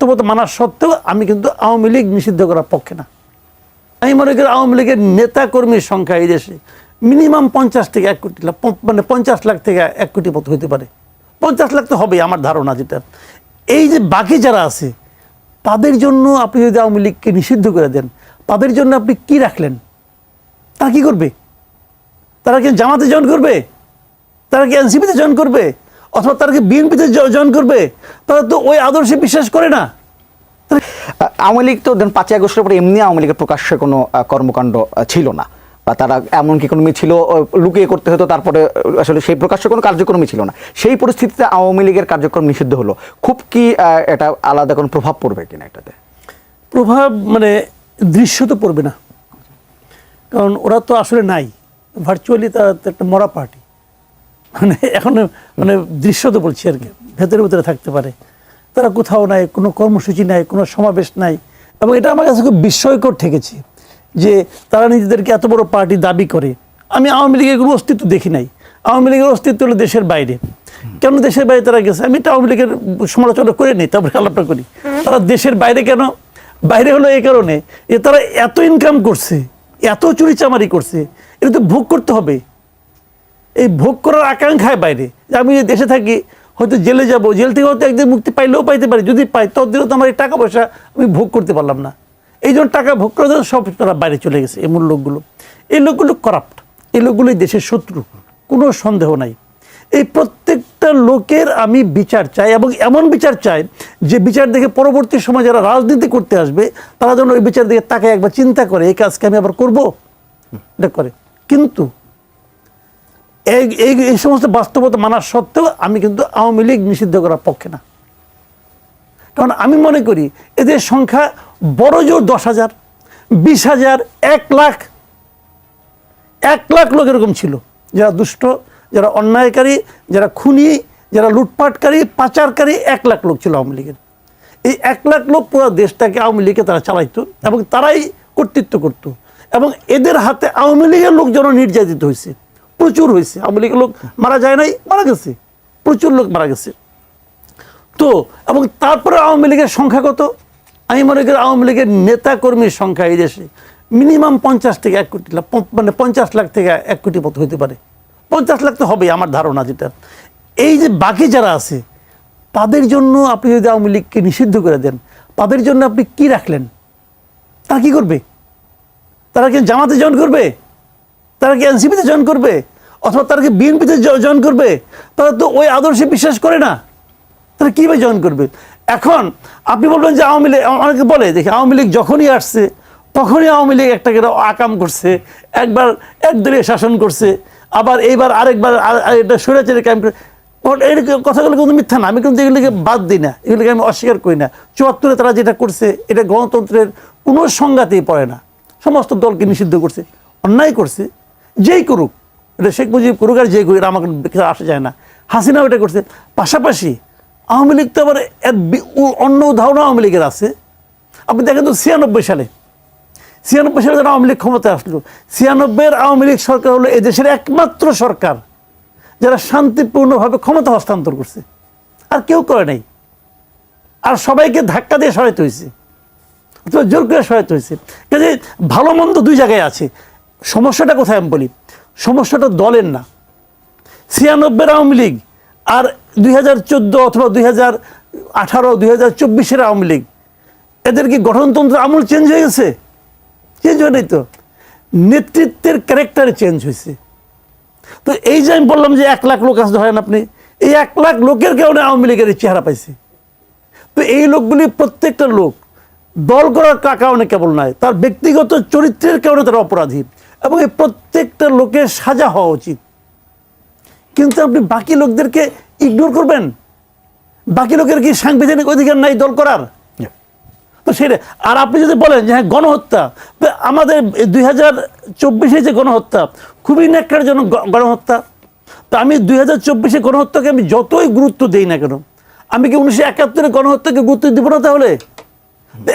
বাস্তবতা মানা সত্ত্বেও আমি কিন্তু আওয়ামী লীগ নিষিদ্ধ করার পক্ষে না। আমি মনে করি আওয়ামী লীগের নেতা কর্মীর সংখ্যা এই দেশে মিনিমাম পঞ্চাশ থেকে এক কোটি মানে পঞ্চাশ লাখ থেকে এক কোটি মতো হইতে পারে। পঞ্চাশ লাখ তো হবেই, আমার ধারণা যেটা। এই যে বাকি যারা আছে, তাদের জন্য আপনি যদি আওয়ামী লীগকে নিষিদ্ধ করে দেন, তাদের জন্য আপনি কি রাখলেন? তারা কি করবে? তারা কি জামাতে জয়েন করবে? তারা কি এনসিপিতে জয়েন করবে? অথবা তারা কি বিএনপিতে জয়েন করবে? তারা তো ওই আদর্শে বিশ্বাস করে না। আওয়ামী লীগ তো ধরুন পাঁচই আগস্টের পরে এমনি আওয়ামী লীগের প্রকাশ্যে কোনো কর্মকাণ্ড ছিল না। বা তারা এমনকি কোনো আহ, লুকিয়ে করতে হতো তারপরে আসলে সেই প্রকাশ্যে কোনো কার্যক্রমই ছিল না। সেই পরিস্থিতিতে আওয়ামী লীগের কার্যক্রম নিষিদ্ধ হলো। খুব কি এটা আলাদা কোনো প্রভাব পড়বে কিনা এটাতে? প্রভাব মানে দৃশ্য তো পড়বে না। কারণ ওরা তো আসলে নাই। ভার্চুয়ালি তারা তো একটা মরা পার্টি মানে এখন মানে দৃশ্য তো বলছি আর কি, ভেতরে ভেতরে থাকতে পারে। তারা কোথাও নাই, কোনো কর্মসূচি নাই, কোনো সমাবেশ নাই। এবং এটা আমার কাছে খুব বিস্ময়কর ঠেকেছে যে তারা নিজেদেরকে এত বড় পার্টি দাবি করে। আমি আওয়ামী লীগের কোনো অস্তিত্ব দেখি নাই। আওয়ামী লীগের অস্তিত্ব হলো দেশের বাইরে। কেন দেশের বাইরে তারা গেছে? আমি এটা আওয়ামী লীগের সমালোচনা করে নিই, তারপরে আলাপটা করি। তারা দেশের বাইরে কেন? বাইরে হলো এই কারণে যে তারা এত ইনকাম করছে, এত চুরি চামারি করছে, এটা তো ভোগ করতে হবে। এই ভোগ করার আকাঙ্ক্ষায় বাইরে। যে আমি যদি দেশে থাকি, হয়তো জেলে যাব। জেল থেকে হয়তো একদিন মুক্তি পাইলেও পাইতে পারি। যদি পাই, ততদিনও তো আমার এই টাকা পয়সা আমি ভোগ করতে পারলাম না। এই জন্য টাকা ভোগ করার জন্য সব তারা বাইরে চলে গেছে এমন লোকগুলো। এই লোকগুলো করাপ্ট এই লোকগুলোই দেশের শত্রু। কোনো সন্দেহ নাই। এই প্রত্যেকটা লোকের আমি বিচার চাই এবং এমন বিচার চাই যে বিচার দেখে পরবর্তী সময় যারা রাজনীতি করতে আসবে, তারা যেন ওই বিচার দেখে তাকে একবার চিন্তা করে, এই কাজকে আমি আবার করব? এটা করে। কিন্তু এই এই সমস্ত বাস্তবতা মানার সত্ত্বেও আমি কিন্তু আওয়ামী লীগ নিষিদ্ধ করার পক্ষে না। কারণ আমি মনে করি, এদের সংখ্যা বড় জোর দশ হাজার, বিশ হাজার, এক লাখ এক লাখ লোক এরকম ছিল। যারা দুষ্ট, যারা অন্যায়কারী, যারা খুনি, যারা লুটপাটকারী, পাচারকারী, এক লাখ লোক ছিল আওয়ামী লীগের। এই এক লাখ লোক পুরো দেশটাকে আওয়ামী লীগে তারা চালাইতো এবং তারাই কর্তৃত্ব করত। এবং এদের হাতে আওয়ামী লীগের লোকজন নির্যাতিত হয়েছে। প্রচুর হয়েছে। আওয়ামী লীগের লোক মারা যায় নাই, মারা গেছে। প্রচুর লোক মারা গেছে। তো, এবং তারপরে আওয়ামী লীগের সংখ্যা কত? আমি মনে করি আওয়ামী লীগের নেতা কর্মীর সংখ্যা এই দেশে মিনিমাম পঞ্চাশ থেকে এক কোটি লাখ মানে পঞ্চাশ লাখ থেকে এক কোটি মতো হইতে পারে। পঞ্চাশ লাখ তো হবেই আমার ধারণা যেটা। এই যে বাকি যারা আছে, তাদের জন্য আপনি যদি আওয়ামী লীগকে নিষিদ্ধ করে দেন, তাদের জন্য আপনি কি রাখলেন? তারা কি করবে? তারা কি জামাতে জয়েন করবে? তারা কি এনসিপিতে জয়েন করবে? অথবা তারা কি বিএনপিতে জয়েন করবে? তারা তো ওই আদর্শে বিশ্বাস করে না। তারা কীভাবে জয়েন করবে? এখন আপনি বলবেন যে আওয়ামী লীগ অনেকে বলে, দেখি আওয়ামী লীগ যখনই আসছে, তখনই আওয়ামী লীগ একটা করে আকাম করছে, একবার একদলীয় শাসন করছে, আবার এইবার আরেকবার আর- আর এটা স্বৈরাচারী কায়েম করে এই কথাগুলো কিন্তু মিথ্যা না। আমি কিন্তু এগুলিকে বাদ দিই না। এগুলিকে আমি অস্বীকার করি না। চুয়াত্তরে তারা যেটা করছে, এটা গণতন্ত্রের কোনো সংঘাতেই পড়ে না। সমস্ত দলকে নিষিদ্ধ করছে, অন্যায় করছে। যেই করুক, এটা শেখ মুজিব করুক আর যেই করুক, এটা আমাকে আসা যায় না। হাসিনাও এটা করছে। পাশাপাশি আওয়ামী লীগ তো আবার অন্য উদাহরণ আওয়ামী লীগের আছে। আপনি দেখেন তো ছিয়ানব্বই সালে ছিয়ানব্বই সালে যখন আওয়ামী লীগ ক্ষমতায় আসলো, ছিয়ানব্বইয়ের আওয়ামী লীগ সরকার হলো এদেশের একমাত্র সরকার যারা শান্তিপূর্ণভাবে ক্ষমতা হস্তান্তর করছে। আর কেউ করে নাই। আর সবাইকে ধাক্কা দিয়ে সরাইতে হয়েছে। অথবা জোর করে সহায়তা হয়েছে। কাজে ভালো মন্দ দুই জায়গায় আছে। সমস্যাটা কোথায় আমি বলি? সমস্যাটা দলের না। ছিয়ানব্বইয়ের আওয়ামী লীগ আর দুই হাজার চোদ্দ অথবা দুই হাজার আঠারো, দুই হাজার চব্বিশের আওয়ামী লীগ, এদের কি গঠনতন্ত্র আমূল চেঞ্জ হয়ে গেছে? চেঞ্জ হয় নাই তো। নেতৃত্বের ক্যারেক্টারে চেঞ্জ হয়েছে। তো এই যে আমি বললাম যে এক লাখ লোক আসতে হয় আপনি, এই এক লাখ লোকের কারণে আওয়ামী লীগের চেহারা পাইছে। তো এই লোকগুলি প্রত্যেকটা লোক দল করার কারণে কেবল নয়, তার ব্যক্তিগত চরিত্রের কারণে তারা অপরাধী। এবং এই প্রত্যেকটা লোকের সাজা হওয়া উচিত। কিন্তু আপনি বাকি লোকদেরকে ইগনোর করবেন? বাকি লোকের কি সাংবিধানিক অধিকার নাই দল করার? তো সেটা আর আপনি যদি বলেন যে হ্যাঁ গণহত্যা আমাদের দুই হাজার চব্বিশে যে গণহত্যা খুবই ন্যাক্কার জন্য গণহত্যা। তো আমি দুই হাজার চব্বিশে গণহত্যাকে আমি যতই গুরুত্ব দিই না কেন আমি কি উনিশশো একাত্তরে গণহত্যাকে গুরুত্ব দিব না তাহলে?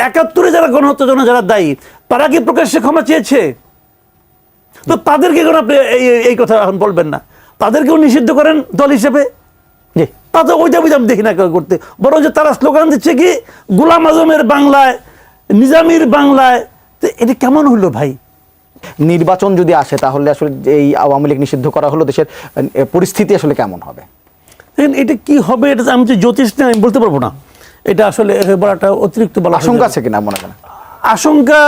একাত্তরে যারা গণহত্যার জন্য যারা দায়ী তারা কি প্রকাশ্যে ক্ষমা চেয়েছে? তো তাদেরকে কেন আপনি এই কথা এখন বলবেন না। তাদেরকেও নিষিদ্ধ করেন দল হিসেবে। জি। তাতে ওইটা বুঝে আমি দেখি না করতে। বরং যে তারা স্লোগান দিচ্ছে কি গোলাম আজমের বাংলায় নিজামির বাংলায়। তো এটা কেমন হলো ভাই? নির্বাচন যদি আসে তাহলে আসলে এই আওয়ামী লীগ নিষিদ্ধ করা হলো দেশের পরিস্থিতি আসলে কেমন হবে? দেখেন এটা কি হবে এটা আমি যে জ্যোতিষ না আমি বলতে পারব না। এটা আসলে একটা অতিরিক্ত বলা আশঙ্কা আছে কিনা মনে করেন? আশঙ্কা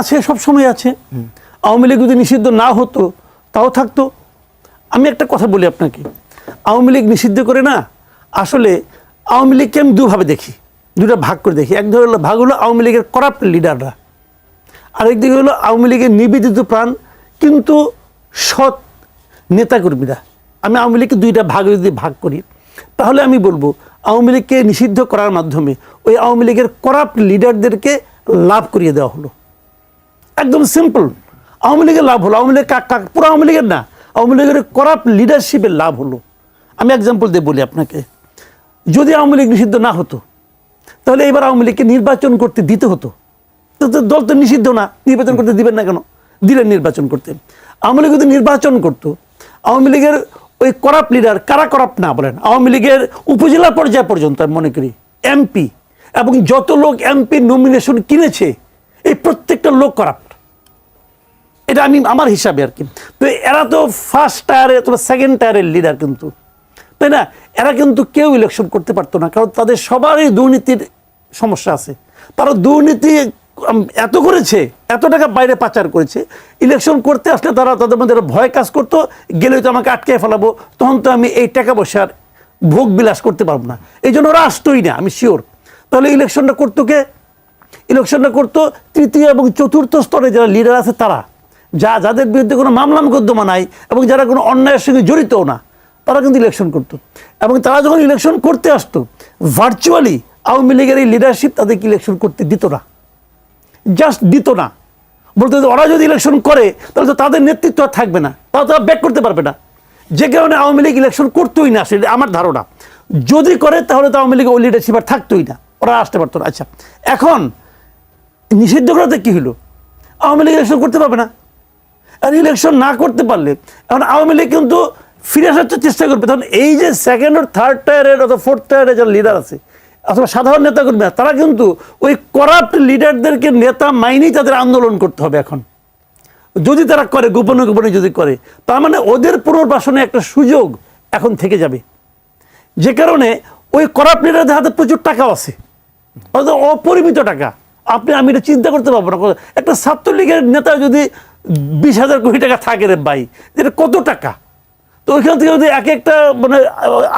আছে সব সময় আছে আওয়ামী লীগ যদি নিষিদ্ধ না হতো, তাও থাকতো। আমি একটা কথা বলি আপনাকে। আওয়ামী লীগ নিষিদ্ধ করে না, আসলে আওয়ামী লীগকে আমি দুভাবে দেখি। দুটা ভাগ করে দেখি। এক হলো, ভাগ হলো আওয়ামী লীগের করাপ্ট লিডাররা আরেকদিকে হলো, আওয়ামী লীগের নিবেদিত প্রাণ, কিন্তু সৎ নেতাকর্মীরা। আমি আওয়ামী লীগকে দুইটা ভাগে যদি ভাগ করি, তাহলে আমি বলব, আওয়ামী লীগকে নিষিদ্ধ করার মাধ্যমে ওই আওয়ামী লীগের করাপ্ট লিডারদেরকে লাভ করিয়ে দেওয়া হলো। একদম সিম্পল আওয়ামী লীগের লাভ হলো, আওয়ামী লীগ পুরো আওয়ামী লীগের না, আওয়ামী লীগের করাপ লিডারশিপের লাভ হলো। আমি এক্সাম্পল দিয়ে বলি আপনাকে। যদি আওয়ামী লীগ নিষিদ্ধ না হতো, তাহলে এবার আওয়ামী লীগকে নির্বাচন করতে দিতে হতো। তো দল তো নিষিদ্ধ না, নির্বাচন করতে দিবেন না কেন? দিলেন নির্বাচন করতে। আওয়ামী লীগ যদি নির্বাচন করতো, আওয়ামী লীগের ওই করাপ্ট লিডার কারা করাপ্ট না বলেন? আওয়ামী লীগের উপজেলা পর্যায় পর্যন্ত আমি মনে করি এমপি এবং যত লোক এমপি নমিনেশন কিনেছে, এই প্রত্যেকটা লোক করাপ্ট এটা আমি আমার হিসাবে আর কি। তো এরা তো ফার্স্ট টায়ারে অথবা সেকেন্ড টায়ারের লিডার কিন্তু। তাই না? এরা কিন্তু কেউ ইলেকশন করতে পারতো না, কারণ তাদের সবারই দুর্নীতির সমস্যা আছে। তারা দুর্নীতি এত করেছে, এত টাকা বাইরে পাচার করেছে। ইলেকশন করতে আসলে তারা তাদের মধ্যে ভয় কাজ করতো গেলে তো আমাকে আটকে ফেলাবো, তখন তো আমি এই টাকা পয়সার ভোগ বিলাস করতে পারব না। এই জন্য ওরা আসতোই না, আমি শিওর তাহলে ইলেকশনটা করতো কে? ইলেকশনটা করতো তৃতীয় এবং চতুর্থ স্তরে যারা লিডার আছে তারা। যা, যাদের বিরুদ্ধে কোনো মামলা মোকদ্দমা নাই এবং যারা কোনো অন্যায়ের সঙ্গে জড়িতও না, তারা কিন্তু ইলেকশন করতো। এবং তারা যখন ইলেকশন করতে আসতো ভার্চুয়ালি আওয়ামী লীগের এই লিডারশিপ তাদেরকে ইলেকশন করতে দিত না। জাস্ট দিত না। বলতে ওরা যদি ইলেকশন করে, তাহলে তো তাদের নেতৃত্ব আর থাকবে না। তারা তো ব্যাক করতে পারবে না। যে কারণে আওয়ামী লীগ ইলেকশন করতোই না, সেটা আমার ধারণা। যদি করে, তাহলে তো আওয়ামী লীগ ওই লিডারশিপ আর থাকতোই না। ওরা আসতে পারতো না। আচ্ছা এখন নিষিদ্ধ করাতে কী হলো? আওয়ামী লীগ ইলেকশন করতে পারবে না। আর ইলেকশন না করতে পারলে, এখন আওয়ামী লীগ কিন্তু ফিরে আসার চেষ্টা করবে। তখন এই যে সেকেন্ড ও থার্ড টায়ারের অথবা ফোর্থ টায়ারের যারা লিডার আছে, অথবা সাধারণ নেতা কর্মীরা তারা কিন্তু ওই করাপ্ট লিডারদেরকে নেতা মাইনেই তাদের আন্দোলন করতে হবে এখন। যদি তারা করে, গোপনে গোপনে যদি করে, তার মানে ওদের পুনর্বাসনে একটা সুযোগ এখন থেকে যাবে। যে কারণে ওই করাপ্ট লিডারদের হাতে প্রচুর টাকাও আছে। অপরিমিত টাকা। আপনি, আমি এটা চিন্তা করতে পারব না। একটা ছাত্রলীগের নেতা যদি বিশ হাজার কোটি টাকা থাকে রে ভাই। এটা কত টাকা? তো ওইখান থেকে যদি এক একটা মানে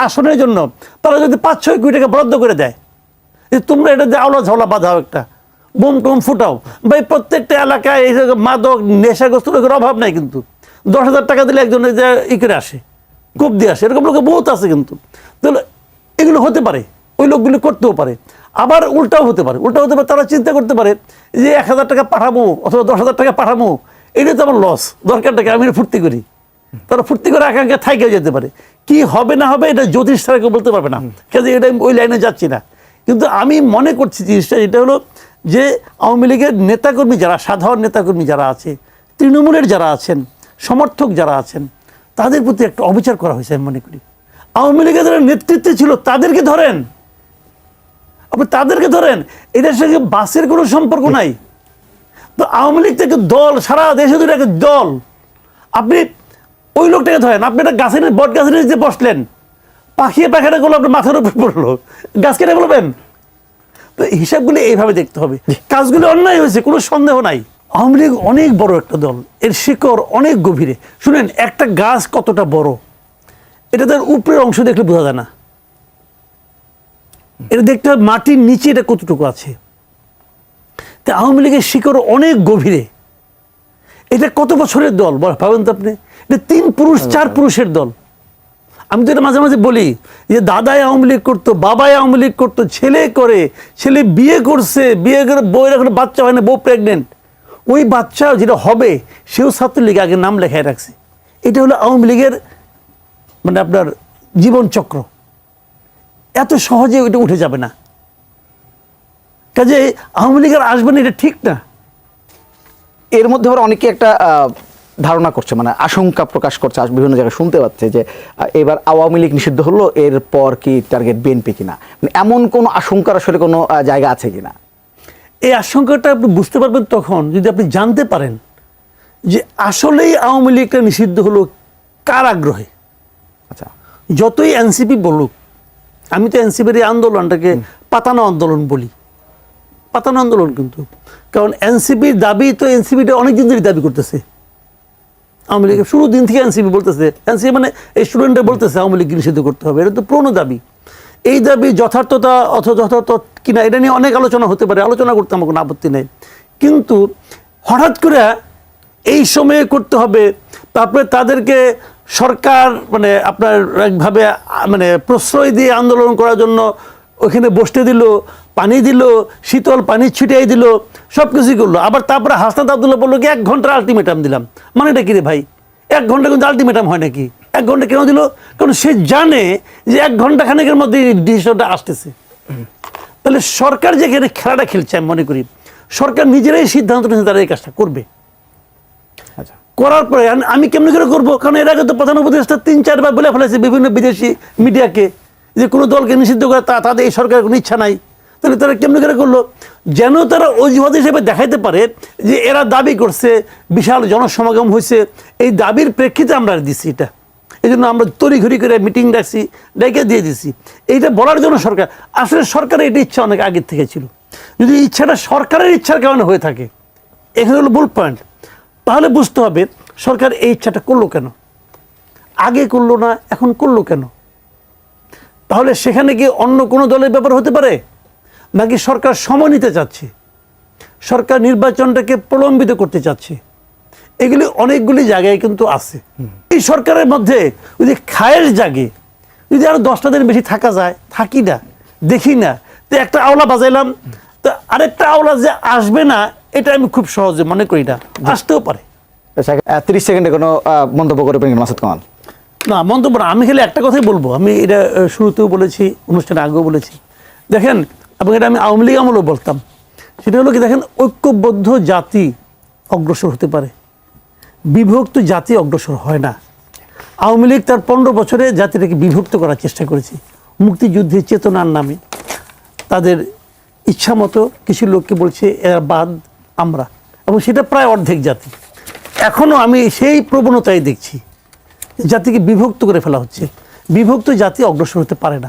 আসনের জন্য তারা যদি পাঁচ ছয় কোটি টাকা বরাদ্দ করে দেয় যে তোমরা এটা যে আওলা ঝাওলা বাঁধাও একটা বোম টোম ফুটাও। ভাই, প্রত্যেকটা এলাকায় এই মাদক নেশাগ্রস্ত লোকের অভাব নাই কিন্তু। দশ হাজার টাকা দিলে একজন যে ই করে আসে, কোপ দিয়ে আসে, এরকম লোক বহুত আছে কিন্তু। তাহলে এগুলো হতে পারে, ওই লোকগুলি করতেও পারে। আবার উল্টাও হতে পারে উল্টা হতে পারে, তারা চিন্তা করতে পারে যে এক হাজার টাকা পাঠাবো অথবা দশ হাজার টাকা পাঠাবো। এটা তো আমার লস দরকার টাকা আমি ফুর্তি করি। তারা ফুর্তি করে আকাঙ্ক্ষা থাইকে যেতে পারে। কি হবে না হবে এটা জ্যোতিষ ছাড়া কেউ বলতে পারবে না। কাজে এটা আমি ওই লাইনে যাচ্ছি না। কিন্তু আমি মনে করছি জিনিসটা এটা হলো যে আওয়ামী লীগের নেতাকর্মী যারা সাধারণ নেতাকর্মী যারা আছে তৃণমূলের যারা আছেন সমর্থক যারা আছেন তাদের প্রতি একটা অবিচার করা হয়েছে আমি মনে করি। আওয়ামী লীগের যারা নেতৃত্বে ছিল তাদেরকে ধরেন। আপনি তাদেরকে ধরেন। এদের সঙ্গে বাসের কোনো সম্পর্ক নাই। তো আওয়ামী লীগ থেকে দল সারা দেশে দুটো একটা দল। আপনি ওই লোকটাকে ধরেন আপনি একটা গাছের বট গাছের নিচে বসলেন পাখিয়ে পাখাটা গুলো আপনার মাথার উপর পড়ল গাছ কেটে বলবেন তো হিসাবগুলি এইভাবে দেখতে হবে। কাজগুলো অন্যায় হয়েছে কোনো সন্দেহ নাই। আওয়ামী লীগ অনেক বড় একটা দল এর শিকড় অনেক গভীরে। শুনেন একটা গাছ কতটা বড়? এটা তার উপরের অংশ দেখলে বোঝা যায় না। এটা দেখতে হবে মাটির নিচে এটা কতটুকু আছে। তা আওয়ামী লীগের শিকড় অনেক গভীরে। এটা কত বছরের দল? ভাবেন তো আপনি। এটা তিন পুরুষ চার পুরুষের দল। আমি তো এটা মাঝে মাঝে বলি যে দাদাই আওয়ামী লীগ করতো বাবাই আওয়ামী লীগ করতো ছেলে করে ছেলে বিয়ে করছে বিয়ে করে বউয়ের এখন বাচ্চা হয় না বউ প্রেগনেন্ট ওই বাচ্চা যেটা হবে সেও ছাত্রলীগ আগে নাম লেখায় রাখছে। এটা হলো আওয়ামী লীগের মানে আপনার জীবনচক্র। এত সহজে ওইটা উঠে যাবে না। কাজে আওয়ামী লীগের আসবে না এটা ঠিক না। এর মধ্যে আবার অনেকে একটা ধারণা করছে মানে আশঙ্কা প্রকাশ করছে বিভিন্ন জায়গায় শুনতে পাচ্ছে যে এবার আওয়ামী লীগ নিষিদ্ধ হলো এরপর কি টার্গেট বিএনপি কিনা? মানে এমন কোন আশঙ্কার আসলে কোনো জায়গা আছে কিনা? এই আশঙ্কাটা আপনি বুঝতে পারবেন তখন যদি আপনি জানতে পারেন যে আসলেই আওয়ামী লীগটা নিষিদ্ধ হলো কার আগ্রহে। আচ্ছা। যতই এনসিপি বলুক আমি তো এনসিপির এই আন্দোলনটাকে পাতানো আন্দোলন বলি। পাতানো আন্দোলন কিন্তু। কারণ এনসিপির দাবি তো এনসিপিটা অনেক দিন ধরে দাবি করতেছে। আওয়ামী লীগের শুরু দিন থেকে এনসিপি বলতেছে। এনসিপি মানে এই স্টুডেন্টরা বলতেছে আওয়ামী লীগ নিষিদ্ধ করতে হবে। এটা তো পুরনো দাবি। এই দাবি যথার্থতা অথবা যথার্থ কিনা এটা নিয়ে অনেক আলোচনা হতে পারে। আলোচনা করতে আমার কোনো আপত্তি নেই। কিন্তু হঠাৎ করে এই সময়ে করতে হবে, তারপরে তাদেরকে সরকার মানে আপনার একভাবে মানে প্রশ্রয় দিয়ে আন্দোলন করার জন্য ওখানে বসতে দিল পানি দিল শীতল পানি ছিটিয়ে দিল সব কিছুই করল। আবার তারপরে হাসনাত আবদুল্লাহ বলল কি এক ঘণ্টার আলটিমেটাম দিলাম। মানেটা কি রে ভাই? এক ঘণ্টা কিন্তু আলটিমেটাম হয় নাকি? এক ঘণ্টা কেন দিল? কারণ সে জানে যে এক ঘণ্টা খানেকের মধ্যে ডিসিশনটা আসতেছে। তাহলে সরকার যেখানে খেলাটা খেলছে আমি মনে করি সরকার নিজেরাই সিদ্ধান্ত নিয়ে তারা এই কাজটা করবে। আচ্ছা। করার পরে আমি কেমনি করে করব? কারণ এর আগে তো প্রধান উপদেষ্টা তিন চারবার বলে ফেলেছে বিভিন্ন বিদেশি মিডিয়াকে। যে কোনো দলকে নিষিদ্ধ করে তা তাদের এই সরকারের কোনো ইচ্ছা নাই। তাহলে তারা কেমনি করে করল? যেন তারা অজুহাত হিসেবে দেখাইতে পারে যে এরা দাবি করছে, বিশাল জনসমাগম হয়েছে। এই দাবির প্রেক্ষিতে আমরা দিছি এটা। এই জন্য আমরা তড়িঘড়ি করে মিটিং ডাকছি, ডেকে দিয়ে দিছি। এইটা বলার জন্য সরকার আসলে সরকারের এটা ইচ্ছা অনেক আগের থেকে ছিল। যদি ইচ্ছাটা সরকারের ইচ্ছার কারণে হয়ে থাকে, এখানে হলো মূল পয়েন্ট তাহলে বুঝতে হবে সরকার এই ইচ্ছাটা করল কেন? আগে করল না, এখন করল কেন? তাহলে সেখানে কি অন্য কোনো দলের ব্যাপার হতে পারে? নাকি সরকার সময় নিতে চাচ্ছে? সরকার নির্বাচনটাকে প্রলম্বিত করতে চাচ্ছে? এগুলি অনেকগুলি জায়গায় কিন্তু আছে। এই সরকারের মধ্যে যদি খায়ের জাগে যদি আরও দশটা দিন বেশি থাকা যায় থাকি না দেখি না তো একটা আওলা বাজাইলাম তো আরেকটা আওলা যে আসবে না এটা আমি খুব সহজে মনে করি না আসতেও পারে। তিরিশ সেকেন্ডে কোনো মন্তব্য করবেন মাসুদ কামাল? না, মন্তব্য আমি খালি একটা কথাই বলব। আমি এটা শুরুতেও বলেছি অনুষ্ঠানে আগেও বলেছি। দেখেন, এবং এটা আমি আওয়ামী লীগ আমলেও বলতাম। সেটা হলো কি, দেখেন, ঐক্যবদ্ধ জাতি অগ্রসর হতে পারে। বিভক্ত জাতি অগ্রসর হয় না। আওয়ামী লীগ তার পনেরো বছরে জাতিটাকে বিভক্ত করার চেষ্টা করেছে। মুক্তিযুদ্ধের চেতনার নামে। তাদের ইচ্ছা মতো কিছু লোককে বলছে, এরা বাদ, আমরা। এবং সেটা প্রায় অর্ধেক জাতি। এখনও আমি সেই প্রবণতাই দেখছি। জাতিকে বিভক্ত করে ফেলা হচ্ছে। বিভক্ত জাতি অগ্রসর হতে পারে না।